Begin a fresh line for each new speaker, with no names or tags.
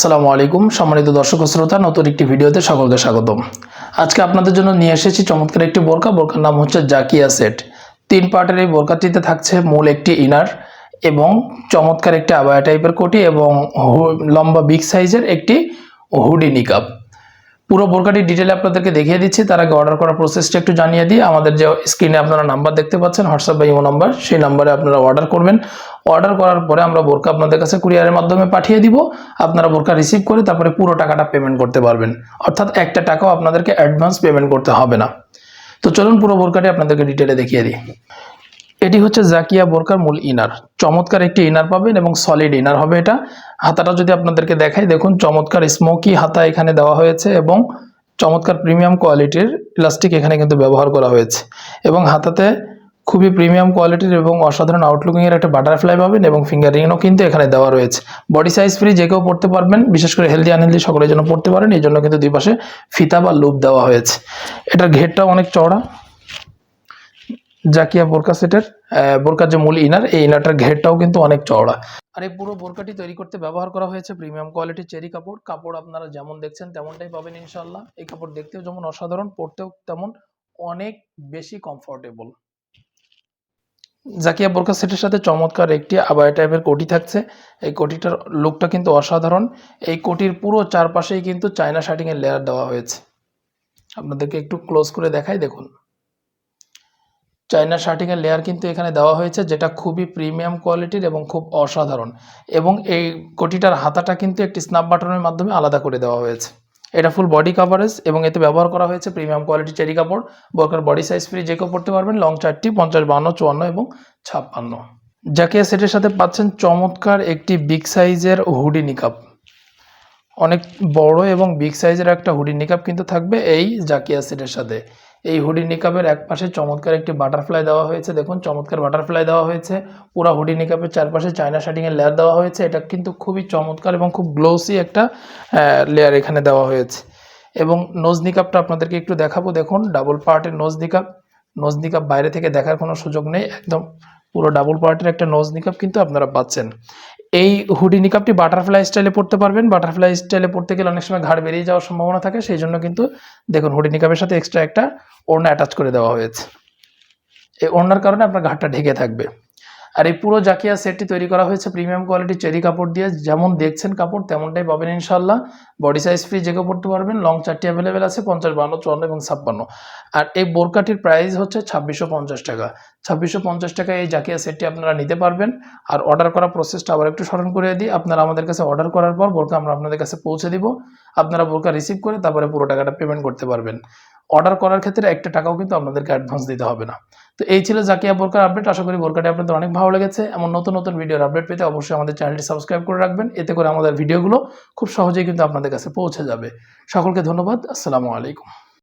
আসসালামু আলাইকুম। সম্মানিত দর্শক শ্রোতা, নতুন একটি ভিডিওতে সকলকে স্বাগতম। আজকে আপনাদের জন্য নিয়ে এসেছি চমৎকার একটি বোরকা বোরকার নাম হচ্ছে জাকিয়া সেট। তিন পার্টের এই বোরকাটিতে থাকছে মূল একটি ইনার এবং চমৎকার একটি আবায়া টাইপের কোটি এবং লম্বা বিগ সাইজের একটি হুডি নিকাপ পুরো বোরকাটি ডিটেলে আপনাদেরকে দেখিয়ে দিচ্ছি। তার আগে অর্ডার করার প্রসেসটা একটু জানিয়ে দিই। আমাদের যে স্ক্রিনে আপনারা নাম্বার দেখতে পাচ্ছেন হোয়াটসঅ্যাপ বা ইমো নাম্বার সেই নাম্বারে আপনারা অর্ডার করবেন। অর্ডার করার পরে আমরা বোরকা আপনাদের কাছে কুরিয়ারের মাধ্যমে পাঠিয়ে দিব। আপনারা বোরকা রিসিভ করে তারপরে পুরো টাকাটা পেমেন্ট করতে পারবেন। অর্থাৎ একটা টাকাও আপনাদেরকে অ্যাডভান্স পেমেন্ট করতে হবে না। তো চলুন পুরো বোরকাটি আপনাদেরকে ডিটেলে দেখিয়ে দিই। এটি হচ্ছে জাকিয়া বোরকার মূল ইনার। চমৎকার একটি ইনার পাবেন এবং সলিড ইনার হবে এটা। হাতাটা যদি আপনাদেরকে দেখাই, দেখুন, চমৎকার স্মোকি হাতা এখানে দেওয়া হয়েছে এবং চমৎকার প্রিমিয়াম কোয়ালিটির প্লাস্টিক এখানে কিন্তু ব্যবহার করা হয়েছে। এবং হাতাতে খুবই প্রিমিয়াম কোয়ালিটির এবং অসাধারণ আউটলুকিংয়ের একটা বাটারফ্লাই পাবেন এবং ফিঙ্গার রিংও কিন্তু এখানে দেওয়া রয়েছে। বডি সাইজ ফ্রি যে কেউ পড়তে পারবেন, বিশেষ করে হেলদি আনহেলদি সকলের জন্য পড়তে পারেন এই জন্য কিন্তু দুই পাশে ফিতা বা লুপ দেওয়া হয়েছে। এটার ঘেরটাও অনেক চওড়া। জাকিয়া বোরকা সেটের বোরকার যে মূল ইনার এই ইনারটার ঘেরটাও কিন্তু অনেক চওড়া। আর এই পুরো বোরকাটি তৈরি করতে ব্যবহার করা হয়েছে প্রিমিয়াম কোয়ালিটির চেরি কাপড়। কাপড় আপনারা যেমন দেখছেন তেমনটাই পাবেন ইনশাল্লাহ এই কাপড় দেখতেও যেমন অসাধারণ, পরতেও তেমন অনেক বেশি কমফোর্টেবল জাকিয়া বোরকা সেটের সাথে চমৎকার একটি আবায়া টাইপের কোটি থাকছে। এই কোটিটার লুকটা কিন্তু অসাধারণ। এই কোটির পুরো চারপাশেই কিন্তু চায়না শার্টিং এর লেয়ার দেওয়া হয়েছে। আপনাদেরকে একটু ক্লোজ করে দেখাই, দেখুন। চায়না শার্টিংয়ের লেয়ার কিন্তু এখানে দেওয়া হয়েছে, যেটা খুবই প্রিমিয়াম কোয়ালিটির এবং খুব অসাধারণ। এবং এই কোটিটার হাতাটা কিন্তু একটি স্ন্যাপ বাটনের মাধ্যমে আলাদা করে দেওয়া হয়েছে। এটা ফুল বডি কাভারেজ এবং এতে ব্যবহার করা হয়েছে প্রিমিয়াম কোয়ালিটি চেরি কাপড়। বোরকার বডি সাইজ ফ্রি যে কেউ পড়তে পারবেন লং চারটি, পঞ্চাশ, বান্ন, চুয়ান্ন এবং ছাপ্পান্ন। জাকিয়া সেটের সাথে পাচ্ছেন চমৎকার একটি বিগ সাইজের হুডি নিকাপ অনেক বড় এবং বিগ সাইজের একটা হুডি নিকাপ কিন্তু থাকবে এই জাকিয়া সেটের সাথে। এই হুডি নিকাপের এক পাশে চমৎকার একটি বাটারফ্লাই দেওয়া হয়েছে। দেখুন, চমৎকার বাটারফ্লাই দেওয়া হয়েছে। পুরো হুডি নিকাপের চারপাশে চায়না শার্টিং এর লেয়ার দেওয়া হয়েছে। এটা কিন্তু খুবই চমৎকার এবং খুব গ্লোসি একটা লেয়ার এখানে দেওয়া হয়েছে। এবং নোজ নিকাপটা আপনাদেরকে একটু দেখাবো। দেখুন, ডাবল পার্টের নোজ নিকাপ। নোজ নিকাপ বাইরে থেকে দেখার কোনো সুযোগ নেই। একদম পুরো ডাবল পার্টের একটা নোজ নিকাপ কিন্তু আপনারা পাচ্ছেন। এই হুডি নিকাপটি বাটারফ্লাই স্টাইলে পড়তে পারবেন। বাটারফ্লাই স্টাইলে পড়তে গেলে অনেক সময় ঘাড় বেরিয়ে যাওয়ার সম্ভাবনা থাকে, সেই জন্য কিন্তু দেখুন হুডি নিকাপের সাথে এক্সট্রা একটা ওড়না অ্যাটাচ করে দেওয়া হয়েছে। এই ওড়নার কারণে আপনার ঘাটটা ঢেকে থাকবে। আর এই পুরো জাকিয়া সেটটি তৈরি করা হয়েছে প্রিমিয়াম কোয়ালিটির চেরি কাপড় দিয়ে। যেমন দেখছেন কাপড়, তেমনটাই পাবেন ইনশাল্লাহ বডি সাইজ ফ্রি যে পড়তে পারবেন লং চারটি অ্যাভেলেবেল আছে, পঞ্চাশ, বান্ন, চুয়ান্ন এবং ছাপ্পান্ন। আর এই বোরকাটির প্রাইস হচ্ছে ছাব্বিশশো পঞ্চাশ টাকা। ছাব্বিশশো পঞ্চাশ টাকা এই জাকিয়া সেটটি আপনারা নিতে পারবেন। আর অর্ডার করা প্রসেসটা আবার একটু স্মরণ করে দিই। আপনারা আমাদের কাছে অর্ডার করার পর বোরকা আমরা আপনাদের কাছে পৌঁছে দিব। আপনারা বোরকা রিসিভ করে তারপরে পুরো টাকাটা পেমেন্ট করতে পারবেন। অর্ডার করার ক্ষেত্রে একটা টাকাও কিন্তু আপনাদেরকে অ্যাডভান্স দিতে হবে না। তো এই ছিল জাকিয়া বোরকার আপডেট আশা করি বোরকাটি আপনাদের অনেক ভালো লেগেছে। এমন নতুন নতুন ভিডিওর আপডেট পেতে অবশ্যই আমাদের চ্যানেলটি সাবস্ক্রাইব করে রাখবেন। এতে করে আমাদের ভিডিওগুলো খুব সহজেই কিন্তু আপনাদের কাছে পৌঁছে যাবে। সকলকে ধন্যবাদ। আসসালামু আলাইকুম।